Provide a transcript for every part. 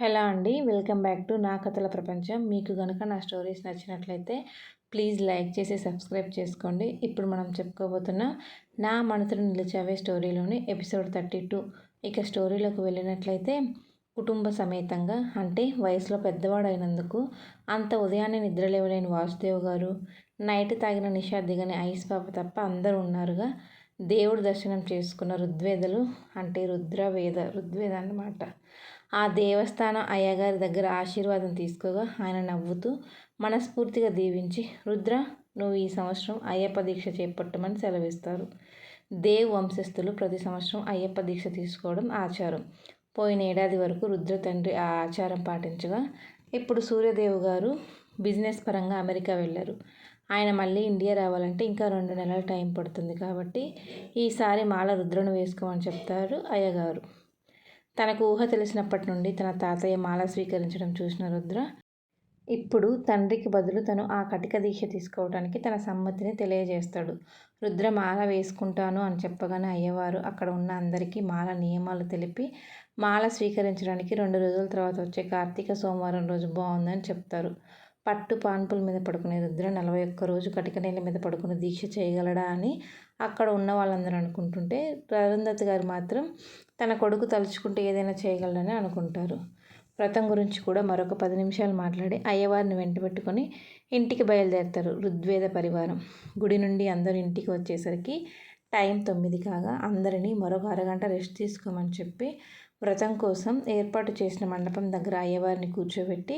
Hello అండి welcome back to నా కథల ప్రపంచం. మీకు కనుక నా స్టోరీస్ నచ్చినట్లయితే ప్లీజ్ లైక్ చేసి సబ్స్క్రైబ్ చేసుకోండి. ఇప్పుడు మనం చెప్పుకోబోతున్న నా మనసును నిలిచావే స్టోరీలోని ఎపిసోడ్ థర్టీ టూ. ఇక స్టోరీలోకి వెళ్ళినట్లయితే కుటుంబ సమేతంగా అంటే వయసులో పెద్దవాడైనందుకు అంత ఉదయాన్నే నిద్ర లేవలేని వాసుదేవ్ గారు నైట్ తాగిన నిషా దిగని ఐస్ పాప తప్ప అందరూ ఉన్నారుగా దేవుడు దర్శనం చేసుకున్న ఋగ్వేదలు అంటే రుద్రవేద ఋగ్వేద అన్నమాట ఆ దేవస్థానం అయ్యగారి దగ్గర ఆశీర్వాదం తీసుకోగా ఆయన నవ్వుతూ మనస్ఫూర్తిగా దీవించి రుద్ర నువ్వు ఈ సంవత్సరం అయ్యప్ప దీక్ష చేపట్టమని సెలవిస్తారు. దేవ్ వంశస్థులు ప్రతి సంవత్సరం అయ్యప్ప దీక్ష తీసుకోవడం ఆచారం. పోయిన ఏడాది వరకు రుద్ర తండ్రి ఆ ఆచారం పాటించగా ఇప్పుడు సూర్యదేవ్ గారు బిజినెస్ పరంగా అమెరికా వెళ్ళారు. ఆయన మళ్ళీ ఇండియా రావాలంటే ఇంకా రెండు నెలల టైం పడుతుంది కాబట్టి ఈసారి మాల రుద్రను వేసుకోమని చెప్తారు అయ్యగారు. తనకు ఊహ తెలిసినప్పటి నుండి తన తాతయ్య మాల స్వీకరించడం చూసిన రుద్ర ఇప్పుడు తండ్రికి బదులు తను ఆ కటిక దీక్ష తీసుకోవడానికి తన సమ్మతిని తెలియజేస్తాడు. రుద్ర మాల వేసుకుంటాను అని చెప్పగానే అయ్యవారు అక్కడ ఉన్న అందరికీ మాల నియమాలు తెలిపి మాల స్వీకరించడానికి రెండు రోజుల తర్వాత వచ్చే కార్తీక సోమవారం రోజు బాగుందని చెప్తారు. పట్టు పాన్పుల మీద పడుకునే రుద్ర నలభై ఒక్క రోజు కటిక నీళ్ళ మీద పడుకుని దీక్ష చేయగలడా అని అక్కడ ఉన్న వాళ్ళందరూ అనుకుంటుంటే అరుంధతి గారు మాత్రం తన కొడుకు తలుచుకుంటే ఏదైనా చేయగలడని అనుకుంటారు. వ్రతం గురించి కూడా మరొక పది నిమిషాలు మాట్లాడి అయ్యవారిని వెంటబెట్టుకొని ఇంటికి బయలుదేరుతారు ఋగ్వేద పరివారం. గుడి నుండి అందరూ ఇంటికి వచ్చేసరికి టైం తొమ్మిది కాగా అందరినీ మరొక అరగంట రెస్ట్ తీసుకోమని చెప్పి వ్రతం కోసం ఏర్పాటు చేసిన మండపం దగ్గర అయ్యవారిని కూర్చోబెట్టి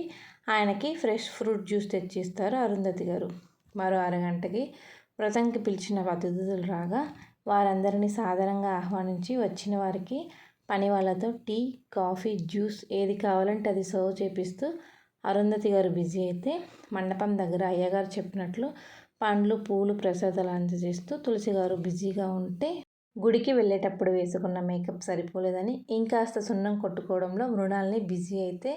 ఆయనకి ఫ్రెష్ ఫ్రూట్ జ్యూస్ తెచ్చిస్తారు అరుంధతి గారు. మరో అరగంటకి వ్రతంకి పిలిచిన అతిథులు రాగా వారందరినీ సాధారణంగా ఆహ్వానించి వచ్చిన వారికి పని వాళ్ళతో టీ కాఫీ జ్యూస్ ఏది కావాలంటే అది సర్వ్ చేపిస్తూ అరుంధతి గారు బిజీ అయితే మండపం దగ్గర అయ్యగారు చెప్పినట్లు పండ్లు పూలు ప్రసాదాలు అందజేస్తూ తులసి గారు బిజీగా ఉంటే గుడికి వెళ్ళేటప్పుడు వేసుకున్న మేకప్ సరిపోలేదని ఇంకాస్త సున్నం కొట్టుకోవడంలో మృణాల్ని బిజీ అయితే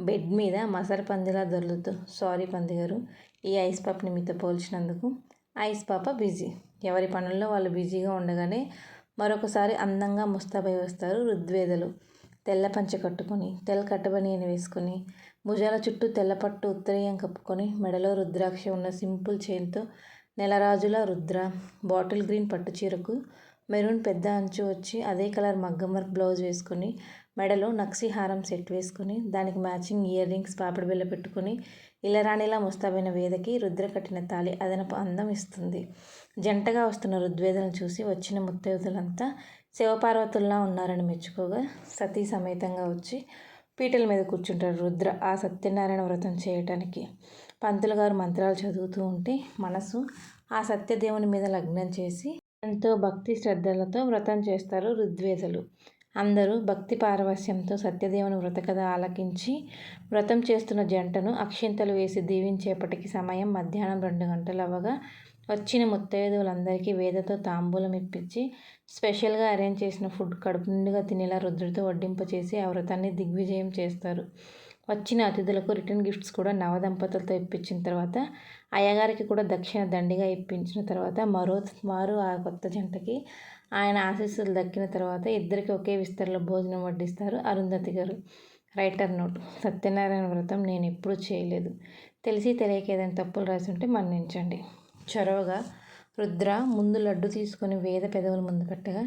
బెడ్ మీద మసర పందిలా దొర్లుతూ సారీ పంది గారు ఈ ఐస్ పప్ని మీతో పోల్చినందుకు ఐస్ పాప బిజీ. ఎవరి పనుల్లో వాళ్ళు బిజీగా ఉండగానే మరొకసారి అందంగా ముస్తాబై వస్తారు ఋగ్వేదలు. తెల్ల పంచ కట్టుకొని తెల్ల కట్టబనియని వేసుకొని భుజాల చుట్టూ తెల్లపట్టు ఉత్తరీయం కప్పుకొని మెడలో రుద్రాక్ష ఉన్న సింపుల్ చైన్తో నెలరాజుల రుద్ర బాటిల్ గ్రీన్ పట్టు చీరకు మెరూన్ పెద్ద అంచు వచ్చి అదే కలర్ మగ్గం వర్క్ బ్లౌజ్ వేసుకొని మెడలో నక్సీ హారం సెట్ వేసుకొని దానికి మ్యాచింగ్ ఇయర్ రింగ్స్ పాపిడి బిళ్ళ పెట్టుకొని ఇలరాణిలా ముస్తాబైన వేదకి రుద్ర కట్టిన తాలి అదనపు అందం ఇస్తుంది. జంటగా వస్తున్న రుద్వేదలను చూసి వచ్చిన ముత్తైదులంతా శివపార్వతుల్లా ఉన్నారని మెచ్చుకోగా సతీ సమేతంగా వచ్చి పీటల మీద కూర్చుంటారు రుద్ర ఆ సత్యనారాయణ వ్రతం చేయటానికి. పంతులు గారు మంత్రాలు చదువుతూ ఉంటే మనసు ఆ సత్యదేవుని మీద లగ్నం చేసి ఎంతో భక్తి శ్రద్ధలతో వ్రతం చేస్తారు ఋగ్వేదులు. అందరూ భక్తి పారవస్యంతో సత్యదేవుని వ్రతకథ ఆలకించి వ్రతం చేస్తున్న జంటను అక్షింతలు వేసి దీవించేపటికి సమయం మధ్యాహ్నం రెండు గంటలు అవ్వగా వచ్చిన ముత్తైదువులందరికీ వేదతో తాంబూలం ఇప్పించి స్పెషల్గా అరేంజ్ చేసిన ఫుడ్ కడుపు నిండుగా తినేలా రుద్రుడితో వడ్డింపచేసి ఆ వ్రతాన్ని దిగ్విజయం చేస్తారు. వచ్చిన అతిథులకు రిటర్న్ గిఫ్ట్స్ కూడా నవదంపతులతో ఇప్పించిన తర్వాత అయ్యగారికి కూడా దక్షిణ దండిగా ఇప్పించిన తర్వాత మరో మారు ఆ కొత్త జంటకి ఆయన ఆశీస్సులు దక్కిన తర్వాత ఇద్దరికి ఒకే విస్తరలో భోజనం వడ్డిస్తారు. అరుంధతి గారు రైటర్ నోట్. సత్యనారాయణ వ్రతం నేను ఎప్పుడూ చేయలేదు. తెలిసి తెలియక ఏదైనా తప్పులు రాసి ఉంటే మన్నించండి. చొరవగా రుద్ర ముందు లడ్డు తీసుకొని వేద పెదవుల ముందు పెట్టగా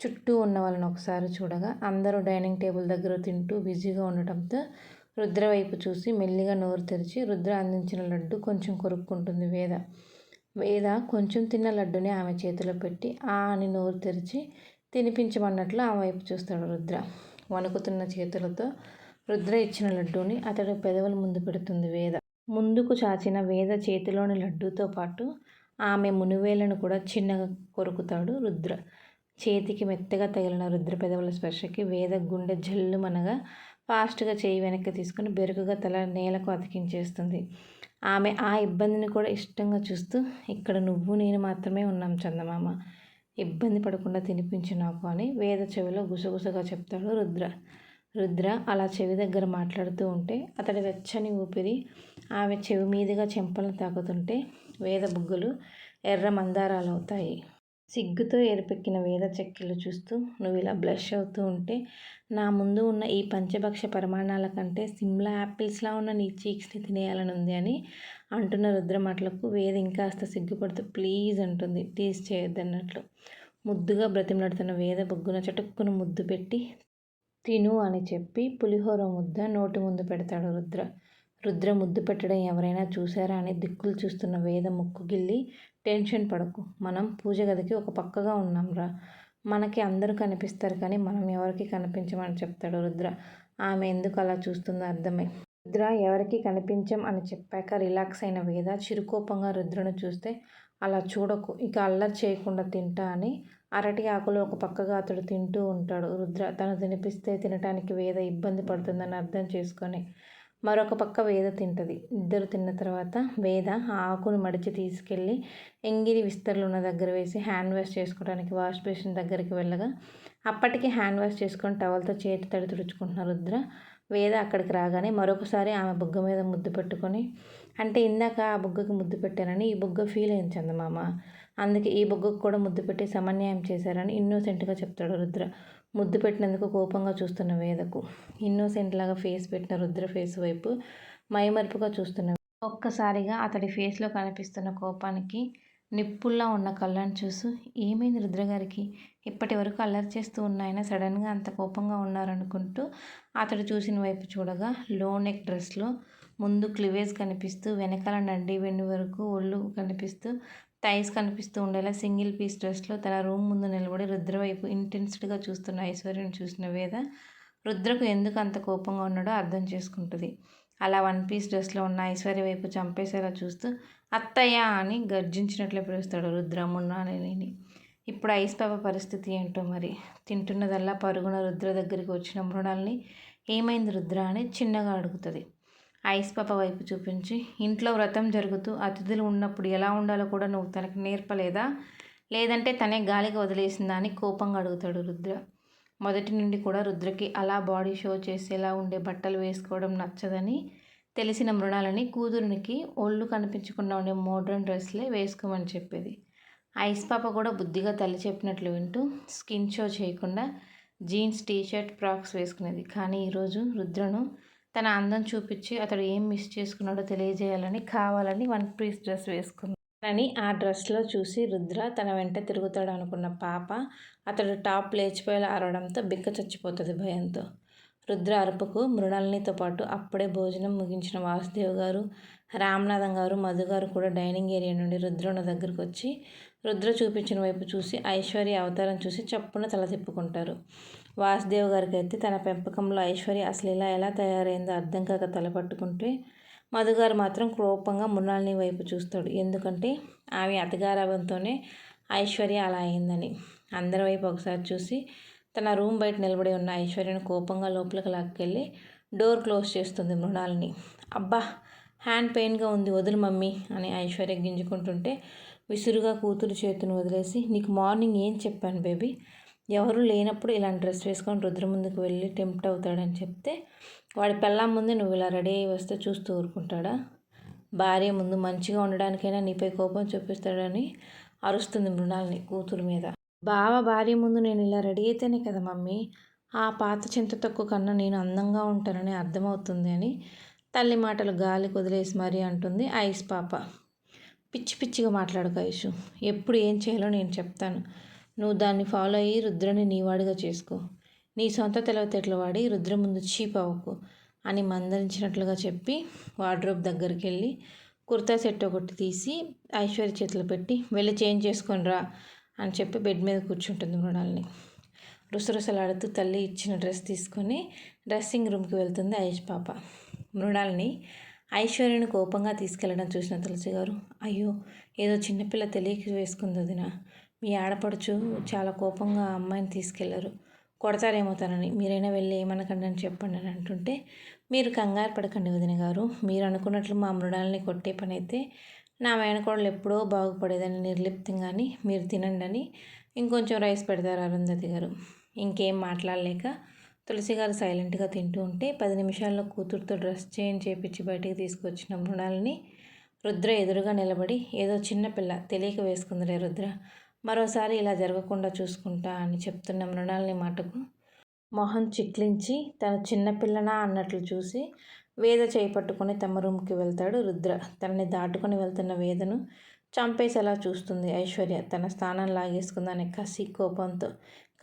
చుట్టూ ఉన్న వాళ్ళని ఒకసారి చూడగా అందరూ డైనింగ్ టేబుల్ దగ్గర తింటూ బిజీగా ఉండటంతో రుద్ర వైపు చూసి మెల్లిగా నోరు తెరిచి రుద్ర అందించిన లడ్డు కొంచెం కొరుక్కుంటుంది వేద. వేద కొంచెం తిన్న లడ్డుని ఆమె చేతిలో పెట్టి ఆ అని నోరు తెరిచి తినిపించమన్నట్లు ఆ వైపు చూస్తాడు రుద్ర. వణుకుతున్న చేతులతో రుద్ర ఇచ్చిన లడ్డూని అతడు పెదవుల ముందు పెడుతుంది వేద. ముందుకు చాచిన వేద చేతిలోని లడ్డూతో పాటు ఆమె మునివేలను కూడా చిన్నగా కొరుకుతాడు రుద్ర. చేతికి మెత్తగా తగిలిన రుద్ర పెదవుల స్పర్శకి వేద గుండె జల్లుమనగా ఫాస్ట్గా చేయి వెనక్కి తీసుకుని బెరుకుగా తల నేలకు అతికించేస్తుంది. ఆమె ఆ ఇబ్బందిని కూడా ఇష్టంగా చూస్తూ ఇక్కడ నువ్వు నేను మాత్రమే ఉన్నాం చందమామ. ఇబ్బంది పడకుండా తినిపించు నాకు అని వేద చెవిలో గుసగుసగా చెప్తాడు రుద్ర. రుద్ర అలా చెవి దగ్గర మాట్లాడుతూ ఉంటే అతడి వెచ్చని ఊపిరి ఆమె చెవి మీదుగా చెంపలను తాకుతుంటే వేద బుగ్గలు ఎర్ర మందారాలు అవుతాయి సిగ్గుతో ఏర్పెక్కిన వేద చెక్కిలు చూస్తూ నువ్వు ఇలా బ్లష్ అవుతూ ఉంటే నా ముందు ఉన్న ఈ పంచభక్ష పరిమాణాల కంటే సిమ్లా యాపిల్స్లా ఉన్న నీ చీక్స్ని తినేయాలని ఉంది అని అంటున్న రుద్ర మాటలకు వేద ఇంకాస్త సిగ్గుపడుతూ ప్లీజ్ అంటుంది. టీజ్ చేయొద్దన్నట్లు. ముద్దుగా బ్రతిమలాడుతున్న వేద బొగ్గున చటుక్కున ముద్దు పెట్టి తిను అని చెప్పి పులిహోర ముద్ద నోటి ముందు పెడతాడు రుద్ర. రుద్ర ముద్దు పెట్టడం ఎవరైనా చూసారా అని దిక్కులు చూస్తున్న వేద ముక్కుగిల్లి టెన్షన్ పడకు. మనం పూజ గదికి ఒక పక్కగా ఉన్నాంరా మనకి అందరూ కనిపిస్తారు కానీ మనం ఎవరికి కనిపించమని చెప్తాడు రుద్ర. ఆమె ఎందుకు అలా చూస్తుందో అర్థమై. రుద్ర ఎవరికి కనిపించం అని చెప్పాక రిలాక్స్ అయిన వేద చిరుకోపంగా రుద్రను చూస్తే అలా చూడకు. ఇక అల్లరి చేయకుండా తింటా అని అరటి ఆకులు ఒక పక్కగా అతడు తింటూ ఉంటాడు. రుద్ర తను తినిపిస్తే తినటానికి వేద ఇబ్బంది పడుతుందని అర్థం చేసుకొని మరొక పక్క వేద తింటుంది. ఇద్దరు తిన్న తర్వాత వేద ఆ ఆకును మడిచి తీసుకెళ్ళి ఎంగిరి విస్తరులు ఉన్న దగ్గర వేసి హ్యాండ్ వాష్ చేసుకోవడానికి వాష్ బేసిన్ దగ్గరికి వెళ్ళగా అప్పటికి హ్యాండ్ వాష్ చేసుకొని టవల్తో చేతి తడి తుడుచుకుంటున్నారు రుద్ర. వేద అక్కడికి రాగానే మరొకసారి ఆమె బుగ్గ మీద ముద్దు పెట్టుకొని అంటే ఇందాక ఆ బుగ్గకి ముద్దు పెట్టానని ఈ బుగ్గ ఫీల్ అయింది చందమామ. అందుకే ఈ బుగ్గకు కూడా ముద్దు పెట్టి సమన్యాయం చేశారని ఇన్నోసెంట్గా చెప్తాడు రుద్ర. ముద్దు పెట్టినందుకు కోపంగా చూస్తున్న వేదకు. ఇన్నోసెంట్ లాగా ఫేస్ పెట్టిన రుద్ర ఫేస్ వైపు మైమరుపుగా చూస్తున్న ఒక్కసారిగా అతడి ఫేస్లో కనిపిస్తున్న కోపానికి నిప్పుల్లా ఉన్న కళ్ళను చూసి ఏమైంది రుద్రగారికి ఇప్పటి వరకు అల్లరి చేస్తూ ఉన్న సడన్గా అంత కోపంగా ఉన్నారనుకుంటూ అతడు చూసిన వైపు చూడగా లో నెక్ డ్రెస్లో ముందు క్లివేజ్ కనిపిస్తూ వెనకాల నండి వెన్ను వరకు ఒళ్ళు కనిపిస్తూ థైస్ కనిపిస్తూ ఉండేలా సింగిల్ పీస్ డ్రెస్లో తన రూమ్ ముందు నిలబడి రుద్ర వైపు ఇంటెన్స్డ్గా చూస్తున్న ఐశ్వర్యను చూసిన వేద రుద్రకు ఎందుకు అంత కోపంగా ఉన్నాడో అర్థం చేసుకుంటుంది. అలా వన్ పీస్ డ్రెస్లో ఉన్న ఐశ్వర్య వైపు చంపేసేలా చూస్తూ అత్తయ్య అని గర్జించినట్లే పిలుస్తాడు రుద్రమున్నాని ఇప్పుడు ఐస్ పాప పరిస్థితి ఏంటో మరి? తింటున్నదల్లా పరుగున రుద్ర దగ్గరికి వచ్చిన మృణాల్ని ఏమైంది రుద్ర అని చిన్నగా అడుగుతుంది. ఐస్ పాప వైపు చూపించి ఇంట్లో వ్రతం జరుగుతూ అతిథులు ఉన్నప్పుడు ఎలా ఉండాలో కూడా నువ్వు తనకు నేర్పలేదా? లేదంటే తనే గాలికి వదిలేసిందా అని కోపంగా అడుగుతాడు రుద్ర. మొదటి నుండి కూడా రుద్రకి అలా బాడీ షో చేసేలా ఉండే బట్టలు వేసుకోవడం నచ్చదని తెలిసిన మృణాలని కూతురునికి ఒళ్ళు కనిపించకుండా ఉండే మోడ్రన్ డ్రెస్లే వేసుకోమని చెప్పేది. ఐస్ పాప కూడా బుద్ధిగా తల్లి చెప్పినట్లు వింటూ స్కిన్ షో చేయకుండా జీన్స్ టీషర్ట్ ఫ్రాక్స్ వేసుకునేది. కానీ ఈరోజు రుద్రను తన అందం చూపించి అతడు ఏం మిస్ చేసుకున్నాడో తెలియజేయాలని కావాలని వన్ పీస్ డ్రెస్ వేసుకుంది. అని ఆ డ్రెస్లో చూసి రుద్ర తన వెంట తిరుగుతాడు అనుకున్న పాప అతడు టాప్ లేచిపోయేలా అరవడంతో బిక్క చచ్చిపోతుంది భయంతో. రుద్ర అరుపుకు మృణాలనితో పాటు అప్పుడే భోజనం ముగించిన వాసుదేవ్ గారు రామనాథం గారు మధు గారు కూడా డైనింగ్ ఏరియా నుండి రుద్రుని దగ్గరకు వచ్చి రుద్ర చూపించిన వైపు చూసి ఐశ్వర్య అవతారం చూసి చప్పున తల తిప్పుకుంటారు. వాసుదేవ్ గారికి అయితే తన పెంపకంలో ఐశ్వర్య అసలు ఇలా ఎలా తయారైందో అర్థం కాక తలపట్టుకుంటే మధుగారు మాత్రం క్రోపంగా మృణాలిని వైపు చూస్తాడు. ఎందుకంటే ఆమె అతిగారాభంతోనే ఐశ్వర్య అలా అయిందని. అందరి వైపు ఒకసారి చూసి తన రూమ్ బయట నిలబడి ఉన్న ఐశ్వర్యను కోపంగా లోపలికి లాక్కెళ్ళి డోర్ క్లోజ్ చేస్తుంది మృణాలిని. అబ్బా హ్యాండ్ పెయిన్గా ఉంది వదులు మమ్మీ అని ఐశ్వర్య గింజుకుంటుంటే విసురుగా కూతురు చేతును వదిలేసి నీకు మార్నింగ్ ఏం చెప్పాను బేబీ? ఎవరు లేనప్పుడు ఇలాంటి డ్రెస్ వేసుకొని రుద్ర ముందుకు వెళ్ళి టెంప్ట్ అవుతాడని చెప్తే వాడి పెళ్ళాం ముందే నువ్వు ఇలా రెడీ అయ్యి వస్తే చూస్తూ ఊరుకుంటాడా? భార్య ముందు మంచిగా ఉండడానికైనా నీపై కోపం చూపిస్తాడని అరుస్తుంది మృణాలని కూతురు మీద. బావ భార్య ముందు నేను ఇలా రెడీ అయితేనే కదా మమ్మీ. ఆ పాత చింత తక్కువ కన్నా నేను అందంగా ఉంటానని అర్థమవుతుంది అని తల్లి మాటలు గాలి కుదిలేసి మరీ అంటుంది ఐస్ పాప. పిచ్చి పిచ్చిగా మాట్లాడుకో ఐషు. ఎప్పుడు ఏం చేయాలో నేను చెప్తాను. నువ్వు దాన్ని ఫాలో అయ్యి రుద్రని నీవాడిగా చేసుకో. నీ సొంత తెలివితేటలు వాడి రుద్ర ముందు చీప్ అవ్వకు అని మందరించినట్లుగా చెప్పి వార్డ్రోబ్ దగ్గరికి వెళ్ళి కుర్తా సెట్ ఒకటి తీసి ఐశ్వర్య చేతిలో పెట్టి వెళ్ళి చేంజ్ చేసుకొని రా అని చెప్పి బెడ్ మీద కూర్చుంటుంది మృణాల్ని. రుసరుసలాడుతూ తల్లి ఇచ్చిన డ్రెస్ తీసుకొని డ్రెస్సింగ్ రూమ్కి వెళ్తుంది ఐష్ పాప. మృణాల్ని ఐశ్వర్యని కోపంగా తీసుకెళ్ళడం చూసిన తులసి గారు అయ్యో ఏదో చిన్నపిల్ల తెలియక వేసుకుంది వదినా. మీ ఆడపడుచు చాలా కోపంగా అమ్మాయిని తీసుకెళ్ళరు. కొడతారేమో తనని. మీరైనా వెళ్ళి ఏమనకండి అని చెప్పండి అని అంటుంటే మీరు కంగారు పడకండి వదిన గారు. మీరు అనుకున్నట్లు మా మృణాలని కొట్టే పని అయితే నా మేనకోడలు ఎప్పుడో బాగుపడేదని నిర్లిప్తంగాని మీరు తినండి అని ఇంకొంచెం రైస్ పెడతారు అరుంధతి గారు. ఇంకేం మాట్లాడలేక తులసి గారు సైలెంట్గా తింటూ ఉంటే పది నిమిషాల్లో కూతురుతో డ్రెస్ చేంజ్ చేపించి బయటికి తీసుకొచ్చిన మృణాలని రుద్ర ఎదురుగా నిలబడి ఏదో చిన్నపిల్ల తెలియక వేసుకుందిరే రుద్ర. మరోసారి ఇలా జరగకుండా చూసుకుంటా అని చెప్తున్న మృణాలని మాటకు మొహం చిట్లించి తన చిన్నపిల్లనా అన్నట్లు చూసి వేద చేపట్టుకుని తమ రూమ్కి వెళ్తాడు రుద్ర. తనని దాటుకొని వెళ్తున్న వేదను చంపేసేలా చూస్తుంది ఐశ్వర్య. తన స్థానం లాగేసుకుందనే కసి కోపంతో.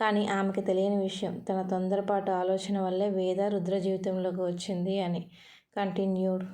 కానీ ఆమెకి తెలియని విషయం తన తొందరపాటు ఆలోచన వల్లే వేద రుద్ర జీవితంలోకి వచ్చింది అని. కంటిన్యూడ్.